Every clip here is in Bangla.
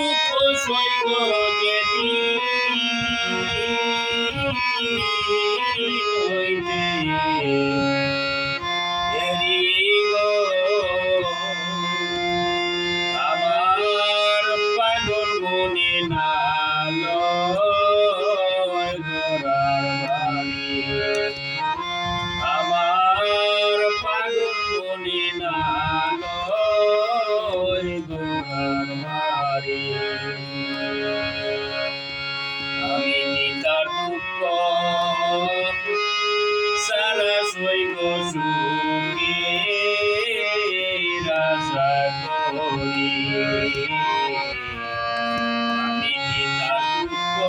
Thank you. আমি পিতার পুত্র? সারা সৈক সুখে রাশা করি। আমি পিতার পুত্র?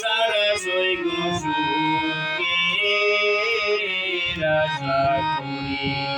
সারা সৈক সুখে রাশা করি।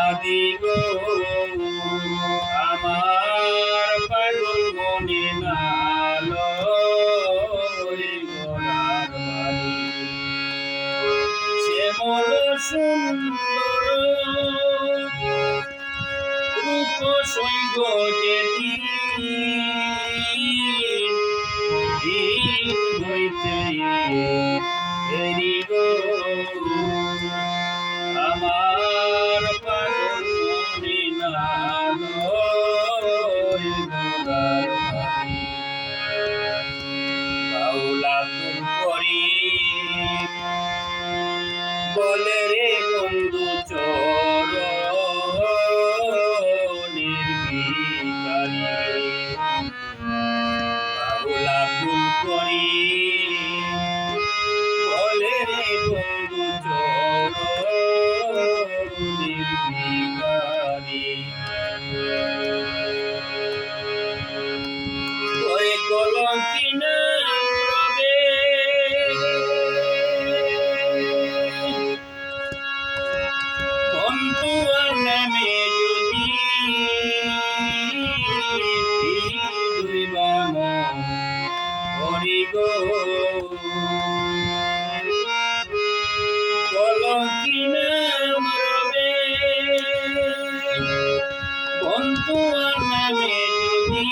আদি গো আমার পাগল মনে নালো শ্যামল সুন্দর রূপ সৈব যেদি হইতে বলে রে বন্ধুয়ার নামে যদি বন্ধুয়ার নামে যদি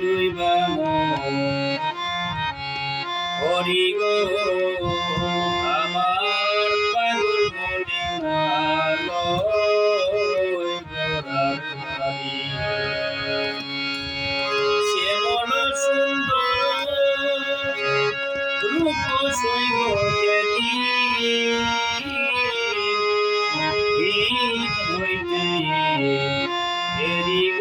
দুই বাবা হরি গো হইতে এদিক